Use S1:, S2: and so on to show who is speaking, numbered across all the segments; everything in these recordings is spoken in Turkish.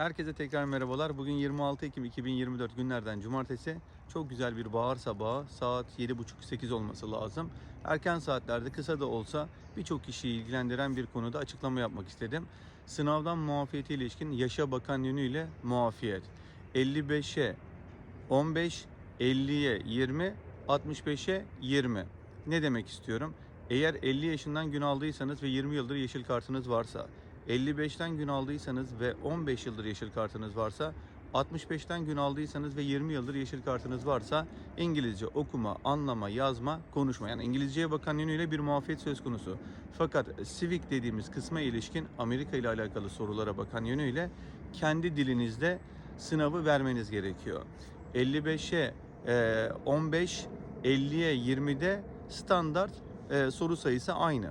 S1: Herkese tekrar merhabalar. Bugün 26 Ekim 2024 günlerden cumartesi. Çok güzel bir bahar sabahı. Saat 7.30-8 olması lazım. Erken saatlerde kısa da olsa birçok kişiyi ilgilendiren bir konuda açıklama yapmak istedim. Sınavdan muafiyete ilişkin yaşa bakan yönüyle muafiyet. 55'e 15, 50'ye 20, 65'e 20. Ne demek istiyorum? Eğer 50 yaşından gün aldıysanız ve 20 yıldır yeşil kartınız varsa, 55'ten gün aldıysanız ve 15 yıldır yeşil kartınız varsa, 65'ten gün aldıysanız ve 20 yıldır yeşil kartınız varsa İngilizce okuma, anlama, yazma, konuşma. Yani İngilizceye bakan yönüyle bir muafiyet söz konusu. Fakat civic dediğimiz kısma ilişkin Amerika ile alakalı sorulara bakan yönüyle kendi dilinizde sınavı vermeniz gerekiyor. 55'e e, 15, 50'ye 20'de standart e, soru sayısı aynı.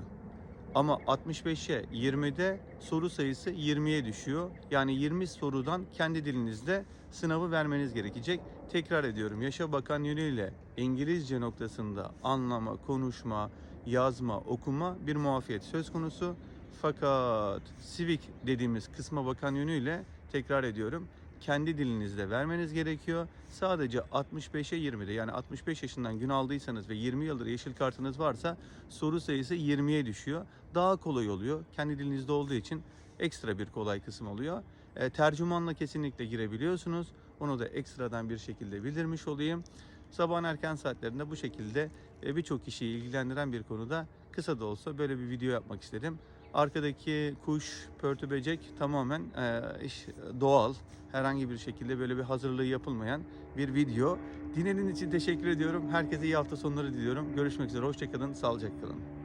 S1: Ama 65'e 20'de soru sayısı 20'ye düşüyor. Yani 20 sorudan kendi dilinizde sınavı vermeniz gerekecek. Tekrar ediyorum yaşa bakan yönüyle İngilizce noktasında anlama, konuşma, yazma, okuma bir muafiyet söz konusu. Fakat civic dediğimiz kısma bakan yönüyle tekrar ediyorum kendi dilinizde vermeniz gerekiyor. Sadece 65'e 20'de yani 65 yaşından gün aldıysanız ve 20 yıldır yeşil kartınız varsa soru sayısı 20'ye düşüyor. Daha kolay oluyor. Kendi dilinizde olduğu için ekstra bir kolay kısım oluyor. E, tercümanla kesinlikle girebiliyorsunuz. Onu da ekstradan bir şekilde bildirmiş olayım. Sabahın erken saatlerinde bu şekilde e, birçok kişiyi ilgilendiren bir konuda kısa da olsa böyle bir video yapmak istedim. Arkadaki kuş, pörtü böcek tamamen e, iş doğal. Herhangi bir şekilde böyle bir hazırlığı yapılmayan bir video. Dinlediğiniz için teşekkür ediyorum. Herkese iyi hafta sonları diliyorum. Görüşmek üzere. Hoşçakalın. Sağlıcakla kalın.